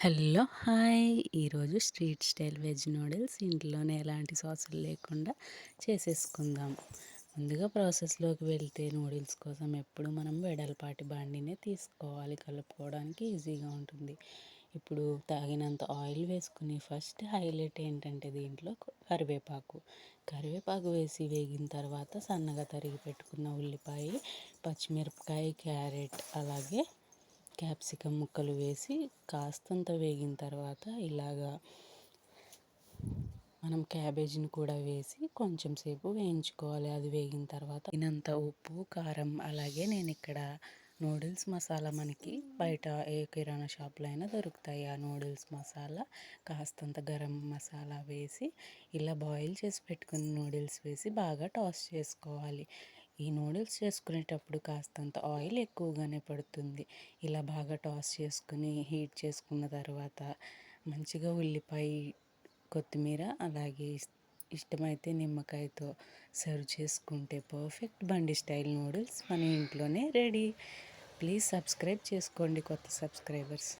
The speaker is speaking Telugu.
Hello hi. ఈరోజు స్ట్రీట్ స్టైల్ వెజ్ నూడిల్స్ ఇంట్లోనే ఎలాంటి సాసులు లేకుండా చేసేసుకుందాం. ముందుగా ప్రాసెస్లోకి వెళ్తే నూడిల్స్ కోసం ఎప్పుడు మనం వెడల్పాటి బాండినే తీసుకోవాలి. కలుపుకోవడానికి ఈజీగా ఉంటుంది. ఇప్పుడు తాగినంత ఆయిల్ వేసుకుని ఫస్ట్ హైలైట్ ఏంటంటే దీంట్లో కరివేపాకు. కరివేపాకు వేసి వేగిన తర్వాత సన్నగా తరిగి పెట్టుకున్న ఉల్లిపాయ పచ్చిమిరపకాయ క్యారెట్ అలాగే క్యాప్సికమ్ ముక్కలు వేసి కాస్తంత వేగిన తర్వాత ఇలాగా మనం క్యాబేజీని కూడా వేసి కొంచెం సేపు వేయించుకోవాలి. అది వేగిన తర్వాత తినంత ఉప్పు కారం అలాగే నేను ఇక్కడ నూడిల్స్ మసాలా మనకి బయట ఏ కిరాణా షాప్లో అయినా దొరుకుతాయి. ఆ నూడిల్స్ మసాలా కాస్తంత గరం మసాలా వేసి ఇలా బాయిల్ చేసి పెట్టుకున్న నూడిల్స్ వేసి బాగా టాస్ చేసుకోవాలి. ఈ నూడిల్స్ చేసుకునేటప్పుడు కాస్తంత ఆయిల్ ఎక్కువగానే పడుతుంది. ఇలా బాగా టాస్ చేసుకుని హీట్ చేసుకున్న తర్వాత మంచిగా ఉల్లిపాయ కొత్తిమీర అలాగే ఇష్టమైతే నిమ్మకాయతో సర్వ్ చేసుకుంటే పర్ఫెక్ట్ బండి స్టైల్ నూడిల్స్ మన ఇంట్లోనే రెడీ. ప్లీజ్ సబ్స్క్రైబ్ చేసుకోండి కొత్త సబ్స్క్రైబర్స్.